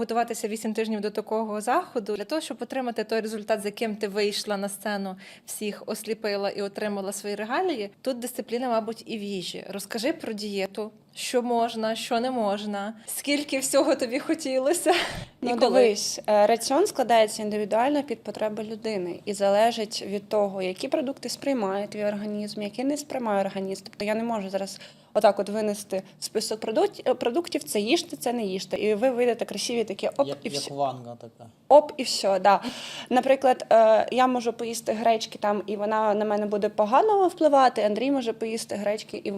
Готуватися 8 тижнів до такого заходу для того, щоб отримати той результат, з яким ти вийшла на сцену, всіх осліпила і отримала свої регалії. Тут дисципліна, мабуть, і в їжі. Розкажи про дієту, що можна, що не можна, скільки всього тобі хотілося. Ну, і дивись, е, раціон складається індивідуально під потреби людини і залежить від того, які продукти сприймає твій організм, які не сприймає організм. Тобто я не можу зараз отак от винести список продуктів, продуктів це їжте, це не їжте. І ви вийдете красиві такі оп, як, і як все. ванга така. Оп, і все, да. Наприклад, е, я можу поїсти гречки там, і вона на мене буде погано впливати. Андрій може поїсти гречки, і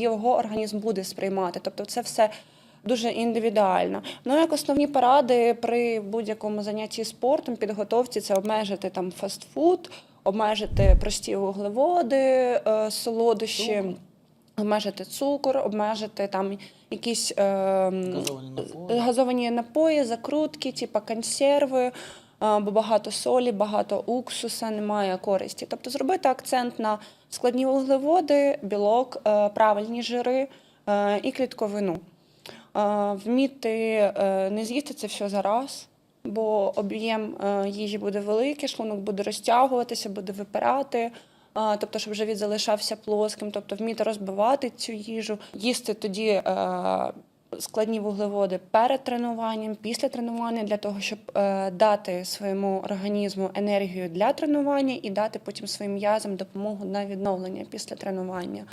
його організм буде сприймати. Тобто, це все дуже індивідуально. Ну, як основні поради при будь-якому занятті спортом, підготовці, це обмежити там фастфуд, обмежити прості вуглеводи, е, солодощі. Цукор. Обмежити цукор, обмежити там якісь е, Газовані напої. газовані напої, закрутки, типу консерви, а, бо багато солі, багато уксуса, немає користі. Тобто зробити акцент на складні вуглеводи, білок, е, правильні жири е, і клітковину. Е, Вміти е, не з'їсти це все за раз, бо об'єм е, їжі буде великий, шлунок буде розтягуватися, буде випирати. Тобто, щоб живіт залишався плоским, тобто вміти розбивати цю їжу, їсти тоді е, складні вуглеводи перед тренуванням, після тренування, для того, щоб е, дати своєму організму енергію для тренування і дати потім своїм м'язам допомогу на відновлення після тренування.